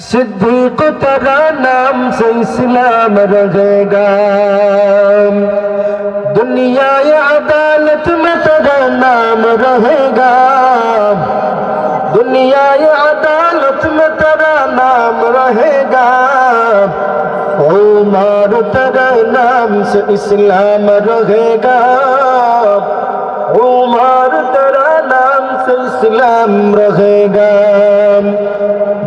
सिद्दीक तेरा नाम से इस्लाम रहेगा दुनिया अदालत में तेरा नाम रहेगा दुनिया अदालत में तेरा नाम रहेगा उमर तेरा नाम से इस्लाम रहेगा उमर तेरा नाम اسلام رہے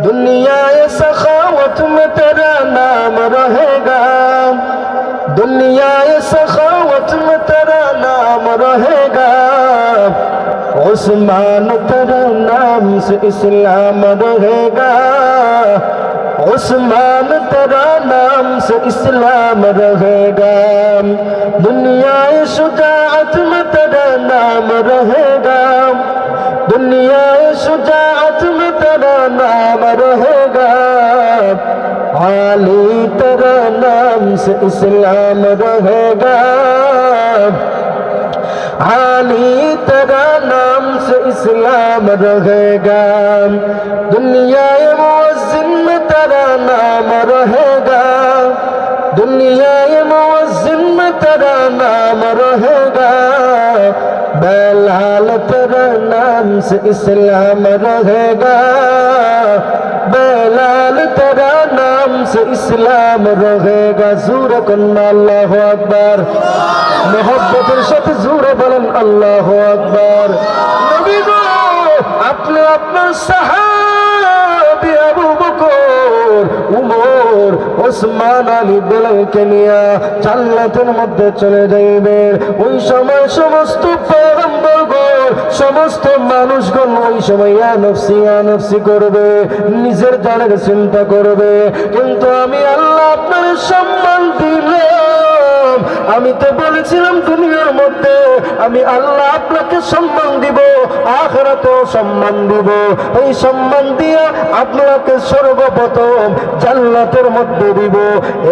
دنیا سخاوت میں تیرا نام رہے گا دنیا سخاوت میں تیرا نام رہے گا عثمان تیرا نام سے اسلام رہے گا عثمان تیرا نام سے اسلام رہے گا دنیا شجاعت میں تیرا نام رہے आली तेरा नाम से इस्लाम रहेगा आली तेरा नाम से इस्लाम रहेगा दुनिया मुअज्जिन में तेरा नाम रहेगा दुनिया मुअज्जिन में तेरा नाम रहेगा बेलाल तेरा नाम से इस्लाम रहेगा बेलाल तेरा ইসলাম রহে গাজুর কন্যা, আল্লাহ আকবার। মোহব্বতের সাথে জুড়ে বলেন, আল্লাহ আকবার। আপনি আপনার সাহাবি আবু বকর আলী বেলালকে নিয়ে জান্নাতের মধ্যে চলে যাইবেন। ওই সময় সমস্ত পেগম্বরগণ সমস্ত মানুষগণ ওই সময় আনফসি আনফসি করবে, নিজের জানের চিন্তা করবে। কিন্তু আমি আল্লাহ আপনার সম্মান দিলাম আমি তো বলেছিলাম দুনিয়ার মধ্যে আমি আল্লাহ আপনাকে সম্মান দিব, আখরাতেও সম্মান দিব। এই সম্মান দিয়ে আপনাকে সর্বপ্রথম জান্নাতের মধ্যে দিব।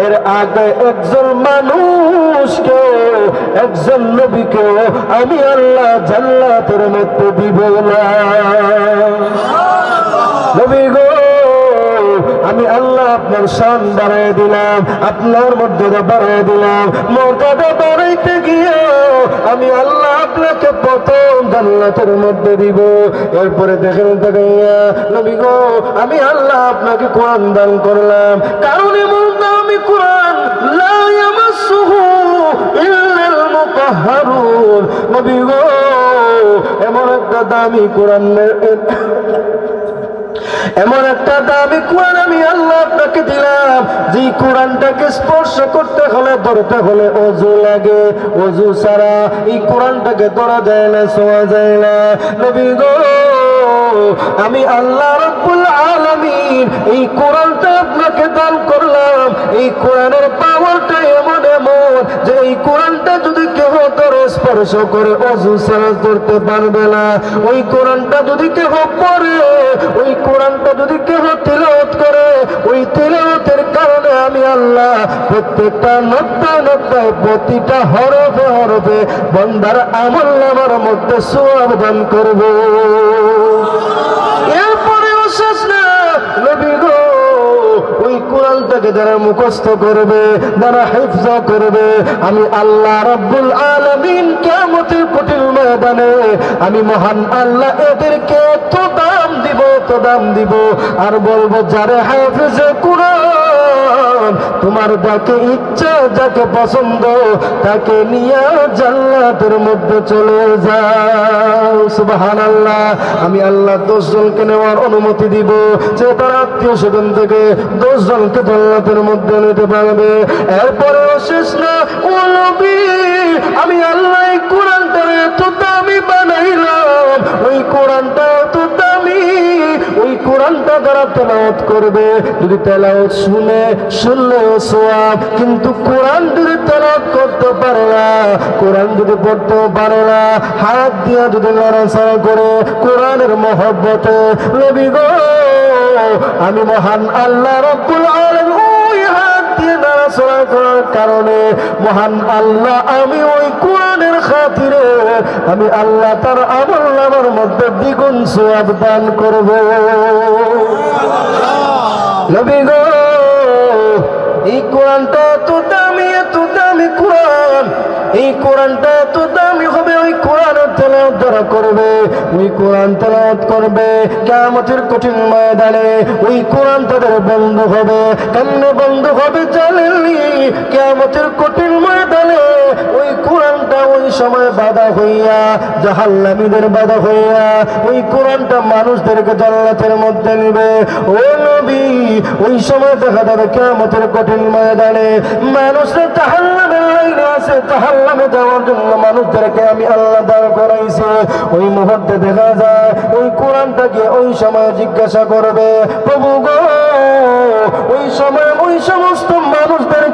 এর আগে একজন মানুষকে, একজন নবীকে আমি আল্লাহ জান্নাতের মধ্যে দিব না। নবী গো আমি আল্লাহ আপনার শান বাড়াই দিলাম, আপনার মর্যাদা বাড়াই দিলাম। মর্যাদা বাড়াইতে গিয়ে আমি আল্লাহ আপনাকে প্রথম জান্নাতের মধ্যে দিব। এরপরে দেখেন দেখাইয়া নবী গো, আমি আল্লাহ আপনাকে কোরআন দান করলাম। কারণ এমন আমি কোরআন লা ইল্লাল মুতাহহারুন নবী গো, এমন একটা দামি কোরআনের এমন একটা দামি কোরআন আমি আল্লাহ আপনাকে দিলাম। যে কোরআনটাকে স্পর্শ করতে হলে, ধরতে হলে অজু লাগে। অজু ছাড়া এই কোরআনটাকে ধরা যায় না, শোয়া যায় না। নবী আমি আল্লাহ রব্বুল আলামিন এই কোরআনটা আপনাকে দান করলাম। এই কোরআনের পাওয়ারটা এমন এমন যে এই কোরআনটা যদি স্পর্শ করে অজু সাজ ধরতে পারবে না। ওই কোরআনটা যদি কেহ পড়ে, ওই কোরআনটা যদি কেহ তিলাওয়াত করে, ওই তিলাওয়াতের কারণে আমি আল্লাহ প্রত্যেকটা নব্বই নব্বই প্রতিটা হরফে হরফে বন্দার আমল নামার মধ্যে সুয়াবদান করব। কোরআনটাকে যারা মুখস্থ করবে, যারা হেফজ করবে, আমি আল্লাহ রব্বুল আলমিন কেমতের কঠিন ময়দানে আমি মহান আল্লাহ এদেরকে তো দাম দিব, এত দাম দিব, আর বলব, যারা হেফজে কোরআন তোমার যাকে ইচ্ছা যাকে পছন্দ, তাকে নিয়ে জান্নাতের মধ্যে চলে যাও। সুবহানাল্লাহ, আমি আল্লাহ দশ জনকে নেওয়ার অনুমতি দিব। যে তার আত্মীয় স্বজন থেকে দশ জনকে জান্নাতের মধ্যে নিতে পারবে। এরপরেও শেষ না আমি আল্লাহ এই কোরআনটারে এত দামি বানাইলাম। ওই কোরআনটা এত দামি ওই কোরআনটা যারা করবে, যদি শুনে শুনলেও সোয়াব, কিন্তু কোরআন যদি করতে পারে না, কোরআন যদি পড়তে পারে না, হাত দিয়া যদি লড়াচড়া করে কোরআনের মহব্বতে, নবী গো, আমি মহান আল্লাহ রব্বুল আলামিন নাড়াচড়া করার কারণে মহান আল্লাহ, আমি ওই কোরআনের খাতিরে, আমি আল্লাহ তার আমল নামার মধ্যে দ্বিগুণ সোয়াব দান করব। নবী গো, এই কোরআনটা এত দামি এত দামি কোরআন। এই কোরআনটা এত দামি হবে, ওই কোরআনের তেলাওয়াত যারা করবে, ওই কোরআন তেলাওয়াত করবে, কিয়ামতের কঠিন ময়দানে ওই কোরআন তাদের বন্ধ হবে। কেমনে বন্ধ হবে জানেননি? কিয়ামতের কঠিন ময়দানে ওই কোরআনটা ওই সময় বাধা হইয়া জাহাল্লামীদের বাধা হইয়া, ওই কোরআনটা মানুষদেরকে জান্নাতের মধ্যে নিবে। ও নবী, ওই সময় দেখা যাবে কিয়ামতের কঠিন ময়দানে মানুষরা লাইনে আছে। জাহান্নামে যাওয়ার জন্য মানুষদেরকে আমি আল্লাহ করাইছি। ওই মুহূর্তে দেখা যায়, ওই কোরআনটাকে ওই সময় জিজ্ঞাসা করবে, প্রভু গো, ওই সময় ওই সমস্ত মানুষদেরকে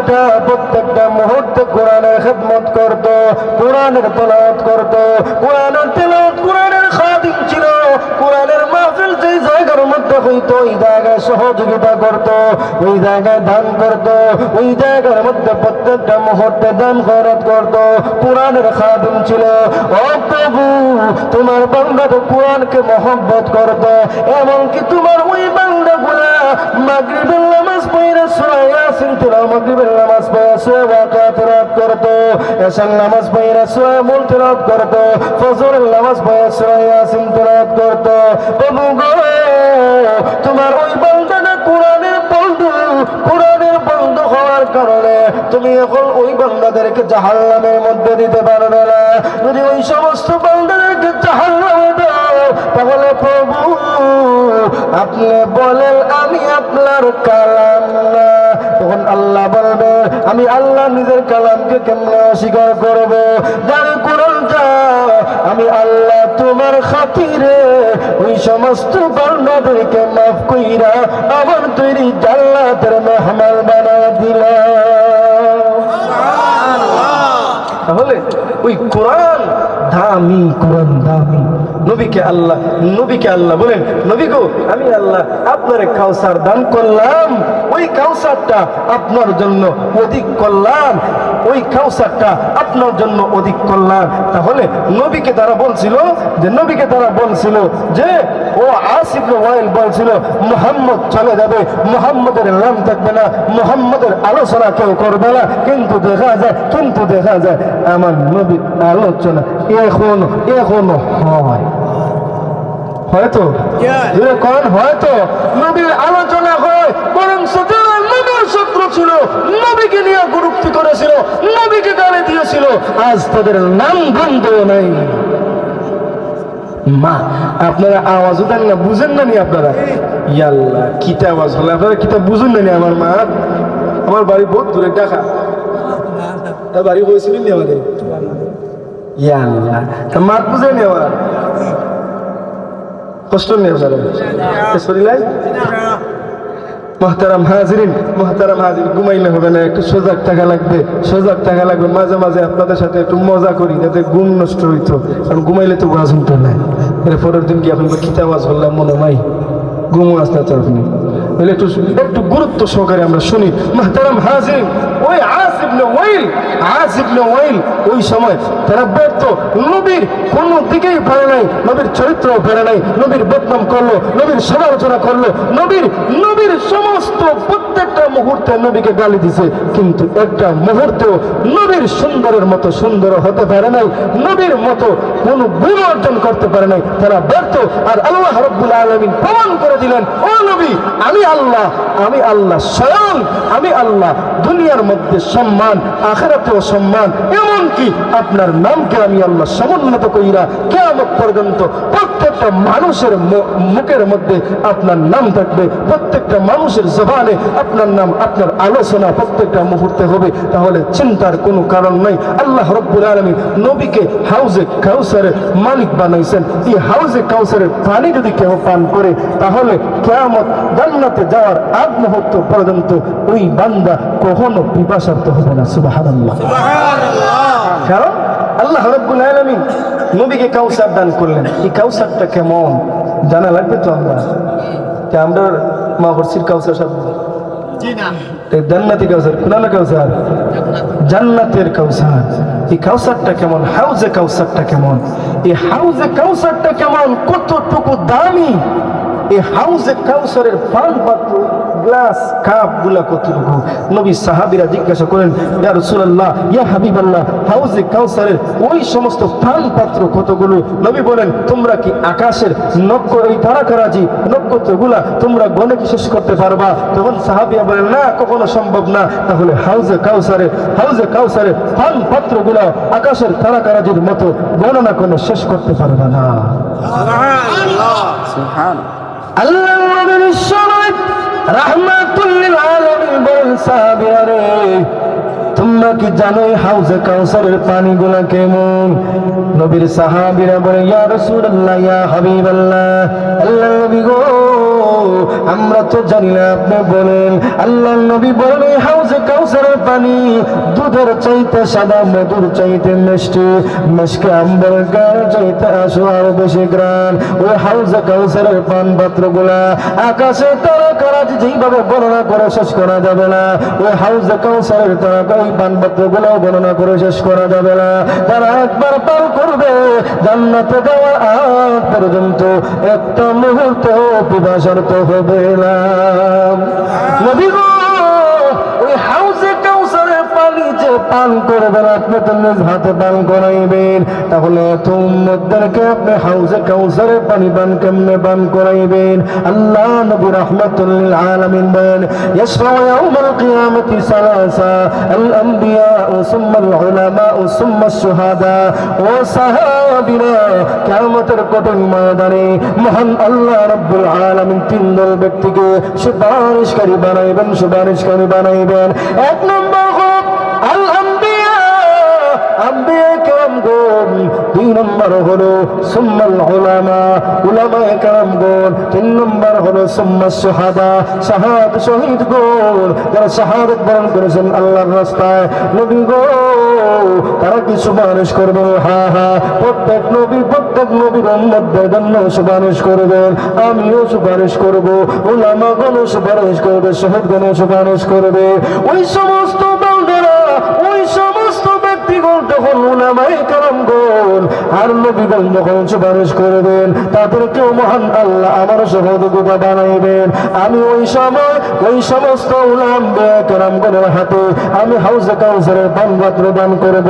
বান্দাটা প্রত্যেকটা মুহূর্তে কোরআনের খেদমত করত, কোরআনের তলাত করত, কোরআনের তেলাওয়াত, কোরআনের খাদিম ছিল, কোরআনের মাহফিল যেই জায়গার হইতো ওই জায়গায় সহযোগিতা করত ওই জায়গায় দান করত ওই জায়গার মধ্যে প্রত্যেকটা মুহূর্তে দান খরচ করত, কোরআনের খাদিম ছিল। ও প্রভু, তোমার বান্দা তো কোরআনকে মহব্বত করত, এমনকি তোমার ওই বান্দা গুলা মাগরিবের নামাজ পড়ে তেলাওয়াত, মাগরিবের নামাজ পড়ে তেলাওয়াত করত এশার নামাজ পড়ে সূরা মুল তেলাওয়াত করত, ফজরের নামাজ পড়ে তেলাওয়াত করত। প্রভু গো তোমার ওই বান্দাটা কোরআনের বন্ধু? কোরআনের বন্ধু হওয়ার কারণে তুমি এখন ওই বান্দাদেরকে জাহান্নামের মধ্যে দিতে পারবে না যদি ওই সমস্ত বান্দাদেরকে জাহান্নামে দাও, তাহলে প্রভু, আপনি বলেন, আমি আপনার কালাম না। তখন আল্লাহ বলবে আমি আল্লাহ নিজের কালামকে কেমনে অস্বীকার করব? যার কোরআনটা আমি আল্লাহ তোমার খাতিরে ওই সমস্ত বর্ণদেরকে মাফ কইরা আমার তৈরি জাল্লাতের মেহমান বানা দিলাম। তাহলে ওই কোরআন দামি কোরআন দামি। নবীকে আল্লাহ নবীকে আল্লাহ বলেন, নবী গো, আমি আল্লাহ আপনার কাউসার দান করলাম। ওই কাউসারটা আপনার জন্য অধিক করলাম ওই কাউসারটা আপনার জন্য অধিক করলাম তাহলে নবীকে তারা বলছিল যে, নবীকে তারা বলছিল যে, ও আসিফ ওয়াইল বলছিল, মোহাম্মদ চলে যাবে। মোহাম্মদের নাম থাকবে না। মোহাম্মদের আলোচনা কেউ করবে না। কিন্তু দেখা যায়, কিন্তু দেখা যায়, আমার নবীর আলোচনা এখনও এখনও হয়। হয়তো? কোন হয়তো? নবীর আলোচনা হয় বরং নবীর শত্রু ছিল নবীকে নিয়ে গুরুক্তি করেছিল নবীকে গালি দিয়েছিল আজ তাদের নাম গন্ধ নাই। মা আপনারা আওয়াজও দেন না বুঝেন না নি আপনারা? ইয়াল্লা কিতা আওয়াজ হলে? আপনারা কিতা বুঝেন না নি আমার মা? আমার বাড়ি বহুত দূরে টাকা তার বাড়ি হয়েছিলেন নি আমাদের ইয়াল্লা তা মাত বুঝে নি আমার কষ্ট নেই আপনারা শরীলাই মহতারাম হাজিরিন মহতারাম হাজির ঘুমাইলে হবে না একটু সজাগ থাকা লাগবে সজাগ থাকা লাগবে মাঝে মাঝে আপনাদের সাথে একটু মজা করি যাতে ঘুম নষ্ট হইতো কারণ ঘুমাইলে তো ওয়াজ উঠে না এর পরের দিন কি এখন খিতা ওয়াজ হল্লাম মনে নাই ঘুমও আসতে আপনি তাহলে একটু একটু গুরুত্ব সহকারে আমরা শুনি। মহতারাম হাজির, ওই আসিবনে ওয়াইল আসিবনে ওয়াইল, ওই সময় তারা ব্যর্থ। নবীর কোনো দিকেই পারে নাই, নবীর চরিত্র ফেরে নাই, নবীর বদনাম করল, নবীর সমালোচনা করল, নবীর নবীর সমস্ত প্রত্যেকটা মুহূর্তে নবীকে গালি দিছে। কিন্তু একটা মুহূর্তেও নবীর সুন্দরের মতো সুন্দর হতে পারে নাই, নবীর মতো কোনো গুণ অর্জন করতে পারে নাই। তারা ব্যর্থ, আর আল্লাহ রব্বুল আলমিন প্রমাণ করে দিলেন, ও নবী, আমি আল্লাহ, আমি আল্লাহ স্বয়ং, আমি আল্লাহ দুনিয়ার মধ্যে সম্মান, আখেরাতেও সম্মান, এমনকি আপনার নামকে আমি আল্লাহ সমুন্নত কইরা কেমন পর্যন্ত প্রত্যেকটা মানুষের মুখের মধ্যে আপনার নাম থাকবে প্রত্যেকটা মানুষের জবানে আপনার নাম আপনার আলোচনা প্রত্যেকটা মুহূর্তে হবে। তাহলে চিন্তার কোনো কারণ নাই। আল্লাহ রব্বুল আলমী নবীকে হাউজে কাউসারের মালিক বানাইছেন। এই হাউজে কাউসারের পানি যদি কেউ পান করে তাহলে কেয়ামত জান্নাতে যাওয়ার আগ মুহূর্ত পর্যন্ত ওই বান্দা কখনো পিপাসার্থ হবে না। সুবাহ কারণ আল্লাহ রব্বুল আলামিন নবীকে কাউসার দান করলেন। এই কাউসারটা কেমন? জানা লাগবে তো আমরা? আমরা মা হরসির কাউসার সব জান্নাতি কাউসার কোনানো কাউসার? জান্নাতের কাউসার। এই কাউসারটা কেমন? হাউজে কাউসারটা কেমন? এই হাউজে কাউসারটা কেমন? কতটুকু দামি? এই হাউজে কাউসারের পান পাত্র গ্লাস কাপগুলা কতটুকু নবী সাহাবীরা জিজ্ঞাসা করেন ইয়া রাসূলুল্লাহ ইয়া হাবিবাল্লাহ হাউজে কাউসারের ওই সমস্ত পান পাত্র কতগুলো? নবী বলেন তোমরা কি আকাশের নক্ষত্র এই তারাকারাজি নক্ষত্রগুলা তোমরা গণে কি শেষ করতে পারবা? তখন সাহাবিয়া বলেন না কখনো সম্ভব না। তাহলে হাউজে কাউসারে হাউজে কাউসারে পান পাত্রগুলা আকাশের তারাকারাজির মতো গণনা করে শেষ করতে পারবা না। আল্লাহ বলেন রে তোমরা কি জানো হাউজে কাউসারের পানিগুলা কেমন? নবীর সাহাবীরা বলে ইয়া রাসূলুল্লাহ, ইয়া হাবিবাল্লাহ, আল্লাহ নবী গো। আমরা তো জানি না আপনি বলেন। আল্লাহ নবী বলেন, এই হাউজে কাউসারের পানি দুধের চাইতে সাদা, মধুর চাইতে মিষ্টি। মিষ্টি আম্বর গান চাইতে আসো আরও বেশি গ্রান ওই হাউজে কাউসারের পান পাত্রগুলা আকাশে তারা করাজ যেইভাবে বর্ণনা করে শেষ করা যাবে না। ওই হাউজে কাউসারের তারা ওই পান পাত্রগুলো বর্ণনা করে শেষ করা যাবে না। তারা একবার পান করবে, জান্নাতে যাওয়ার আগ পর্যন্ত একটা মুহূর্ত পিপাসার্থ হবে না। পানি যে পান করবেন আপনি তো নিজ হাতে পান করাইবেন তাহলে এত উম্মতদেরকে আপনি হাউজে কাউসারের পানি পান কেমনে পান করাইবেন আল্লাহ নবী রহমতুল্লিল আলামিন বলেন يشفع يوم القيامة ثلاثة الأنبياء ثم العلماء ثم الشهداء وصحابنا কিয়ামতের কঠিন ময়দানে মহান আল্লাহ রাব্বুল আলামিন তিন দল ব্যক্তিকে সুপারিশকারী বানাইবেন সুপারিশকারী বানাইবেন এক নম্বর নম্বর হলো সুম্মাল উলামা উলামা কেরামগণ তিন নম্বর হলো সুম্মা শাহাদা শাহাদ শহীদগণ যারা শাহাদত বরণ করেছেন আল্লাহর রাস্তায়, নবী গো, তারা কি সুপারিশ করবে? হা হা। প্রত্যেক নবী, প্রত্যেক নবীর মধ্যে জন্য সুপারিশ করবেন আমিও সুপারিশ করব ওলামা গণ সুপারিশ করবে শহীদ গণ সুপারিশ করবে। ওই সমস্ত বান্দারা ওই সমস্ত ব্যক্তিগণ তখন উলামাই কালামগণ আর নবীগণ যখন সুপারিশ করবেন তাদেরকেও মহান আল্লাহ আমার সহযোগিতা বানাইবেন। আমি ওই সময় ওই সমস্ত উলাম কালামগণের হাতে আমি হাউসে কাউসারের পান পাত্র দান করব,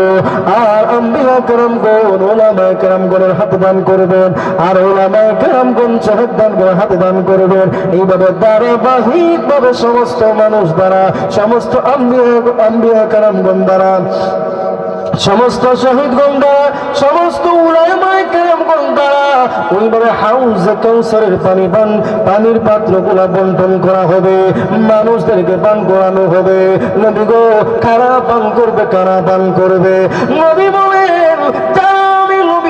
আর আম্বিয়া কালামগণ ওলামায় কালামগণের হাতে দান করবেন, আর ওলামায় কালামগণ শহীদ দান করে হাতে দান করবেন। এইভাবে ধারাবাহিক ভাবে সমস্ত মানুষ দ্বারা, সমস্ত আম্বিয়া আম্বিয়া কালামগণ দ্বারা সমস্ত শহীদ গঙ্গা সমস্ত উলামায়ে কেরাম গঙ্গা ওইভাবে হাউজ কৌসরের পানি পান পানির পাত্রগুলো বন্টন করা হবে, মানুষদেরকে পান করানো হবে। নবী গো, কারা পান করবে, কারা পান করবে? নবী বলেন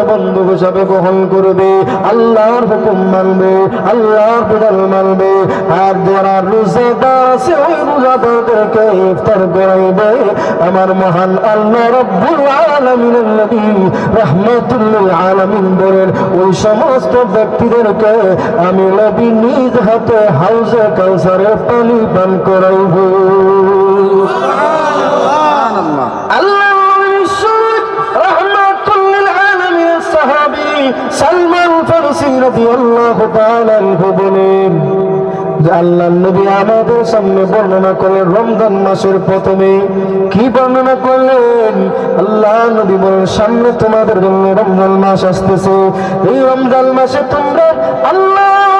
কোরআনকে বন্ধু হিসাবে গ্রহণ করবে। আল্লাহর হুকুম মানবে আল্লাহর বিধান মানবে। আর যারা রোজাদার আছে ওই রোজাদারদেরকে ইফতার করাইবে। আমার মহান আল্লাহ রব্বুল আলামিনের নবী রাহমাতুল্লিল আলামিন বলেন ওই সমস্ত ব্যক্তিদেরকে আমি নবী নিজ হাতে হাউজে কাউসারের পানি পান করাইব। আল্লাহ সালমান ফারসি রাদিয়াল্লাহু তাআলা বলেন আল্লাহ নবী আমাদের সামনে বর্ণনা করলেন রমজান মাসের প্রথমে কি বর্ণনা করলেন? আল্লাহ নবী বলেন, সামনে তোমাদের জন্য রমজান মাস আসতেছে। এই রমজান মাসে তোমরা আল্লাহ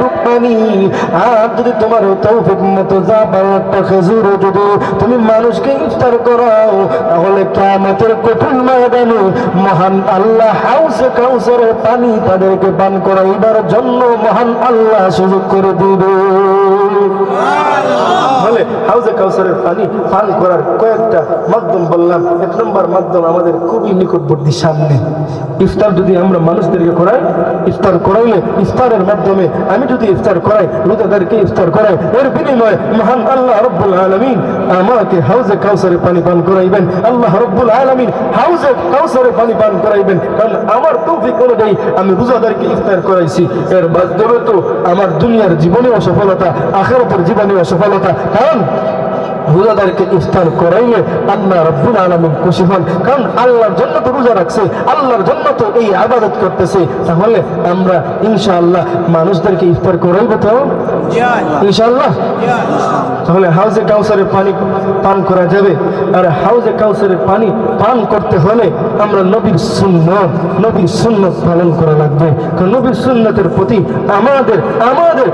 যদি পানি আর যদি তোমার তৌফিক মতো যা একটা খেজুরও যদি তুমি মানুষকে ইফতার করাও, তাহলে কেমতের কঠিন ময়দানে মহান আল্লাহ হাউসে কাউসের পানি তাদেরকে পান করাইবার জন্য মহান আল্লাহ সুযোগ করে দিবে। বলে হাউজে কাউসারের পানি পান করার কয়েকটা মাধ্যম বললাম। এক নম্বর মাধ্যম আমাদের খুবই নিকটবর্তী সামনে। ইফতার যদি আমরা মানুষদেরকে করাই, ইফতার করাইলে ইফতারের মাধ্যমে আমি যদি ইফতার করায় রোজাদারকে ইফতার করায় এর বিনিময়ে মহান আল্লাহ রব্বুল আলমিন আমাকে হাউজে কাউসারে পানি পান করাইবেন। আল্লাহ রব্বুল আলমিন হাউজে কাউসারে পানি পান করাইবেন। কারণ আমার তৌফিক অনুযায়ী আমি রোজাদারকে ইফতার করাইছি। এর মাধ্যমে তো আমার দুনিয়ার জীবনে অসফলতা আখেরতের জীবনে অসফলতা কারণ রোজাদারকে ইফতার করাইলে আল্লাহ রব্বুল আলমিন খুশি হন। কারণ আল্লাহর জন্য তো রোজা রাখছে, আল্লাহর জন্য তো এই আবাদত করতেছে। তাহলে আমরা ইনশাআল্লাহ মানুষদেরকে ইফতার করাইব তো? ইনশাআল্লাহ? তাহলে হাউজে কাউসারের পানি পান করা যাবে। আর হাউজে কাউসারের পানি পান করতে হলে আমরা নবীর সুন্নত নবীর সুন্নত পালন করা লাগবে। কারণ নবীর সুন্নতের প্রতি আমাদের আমাদের